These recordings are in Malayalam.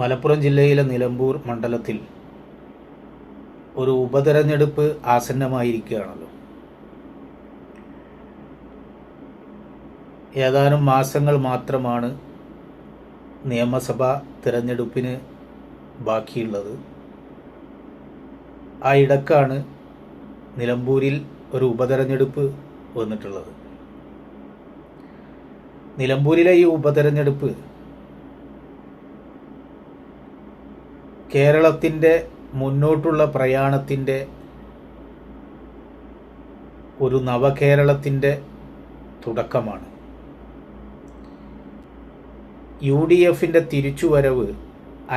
മലപ്പുറം ജില്ലയിലെ നിലമ്പൂർ മണ്ഡലത്തിൽ ഒരു ഉപതെരഞ്ഞെടുപ്പ് ആസന്നമായിരിക്കുകയാണല്ലോ. ഏതാനും മാസങ്ങൾ മാത്രമാണ് നിയമസഭാ തിരഞ്ഞെടുപ്പിന് ബാക്കിയുള്ളത്. ആ ഇടക്കാണ് നിലമ്പൂരിൽ ഒരു ഉപതെരഞ്ഞെടുപ്പ് വന്നിട്ടുള്ളത്. നിലമ്പൂരിലെ ഈ ഉപതെരഞ്ഞെടുപ്പ് കേരളത്തിന്റെ മുന്നോട്ടുള്ള പ്രയാണത്തിന്റെ ഒരു നവകേരളത്തിന്റെ തുടക്കമാണ്. യു ഡി എഫിന്റെ തിരിച്ചുവരവ്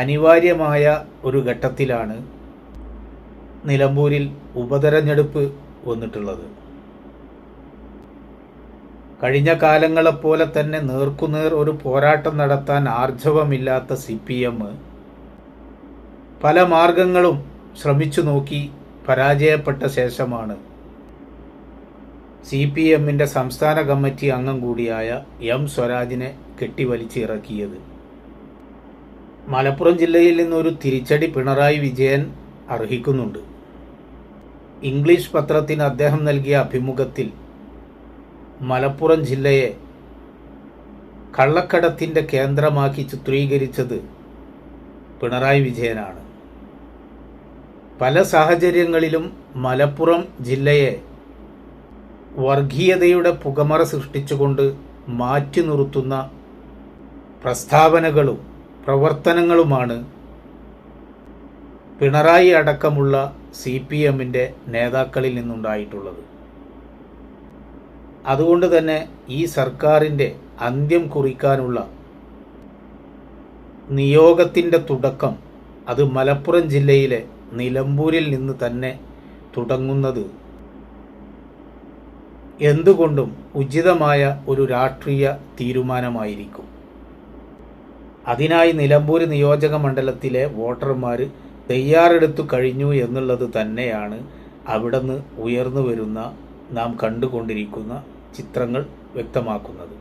അനിവാര്യമായ ഒരു ഘട്ടത്തിലാണ് നിലമ്പൂരിൽ ഉപതെരഞ്ഞെടുപ്പ് വന്നിട്ടുള്ളത്. കഴിഞ്ഞ കാലങ്ങളെപ്പോലെ തന്നെ നേർക്കുനേർ ഒരു പോരാട്ടം നടത്താൻ ആർജവമില്ലാത്ത സി പി എം പല മാർഗങ്ങളും ശ്രമിച്ചു നോക്കി പരാജയപ്പെട്ട ശേഷമാണ്. സി പി എമ്മിന്റെ സംസ്ഥാന കമ്മിറ്റി അംഗം കൂടിയായ എം സ്വരാജിനെ കെട്ടിവലിച്ചിറക്കിയത്. മലപ്പുറം ജില്ലയിൽ നിന്നൊരു തിരിച്ചടി പിണറായി വിജയൻ അർഹിക്കുന്നുണ്ട്. ഇംഗ്ലീഷ് പത്രത്തിന് അദ്ദേഹം നൽകിയ അഭിമുഖത്തിൽ മലപ്പുറം ജില്ലയെ കള്ളക്കടത്തിന്റെ കേന്ദ്രമാക്കി ചിത്രീകരിച്ചത് പിണറായി വിജയനാണ്. പല സാഹചര്യങ്ങളിലും മലപ്പുറം ജില്ലയെ വർഗീയതയുടെ പുകമറ സൃഷ്ടിച്ചുകൊണ്ട് മാറ്റി നിർത്തുന്ന പ്രസ്താവനകളും പ്രവർത്തനങ്ങളുമാണ് പിണറായി അടക്കമുള്ള സി പി എമ്മിന്റെ നേതാക്കളിൽ നിന്നുണ്ടായിട്ടുള്ളത്. അതുകൊണ്ട് തന്നെ ഈ സർക്കാരിന്റെ അന്ത്യം കുറിക്കാനുള്ള നിയോഗത്തിന്റെ തുടക്കം അത് മലപ്പുറം ജില്ലയിലെ നിലമ്പൂരിൽ നിന്ന് തന്നെ തുടങ്ങുന്നത്. എന്തുകൊണ്ടും ഉചിതമായ ഒരു രാഷ്ട്രീയ തീരുമാനമായിരിക്കും. അതിനായി നിലമ്പൂർ നിയോജക മണ്ഡലത്തിലെ വോട്ടർമാർ തയ്യാറെടുത്തു കഴിഞ്ഞു എന്നുള്ളത് തന്നെയാണ് അവിടുന്ന് ഉയർന്നു വരുന്ന നാം കണ്ടുകൊണ്ടിരിക്കുന്ന ചിത്രങ്ങൾ വ്യക്തമാക്കുന്നത്.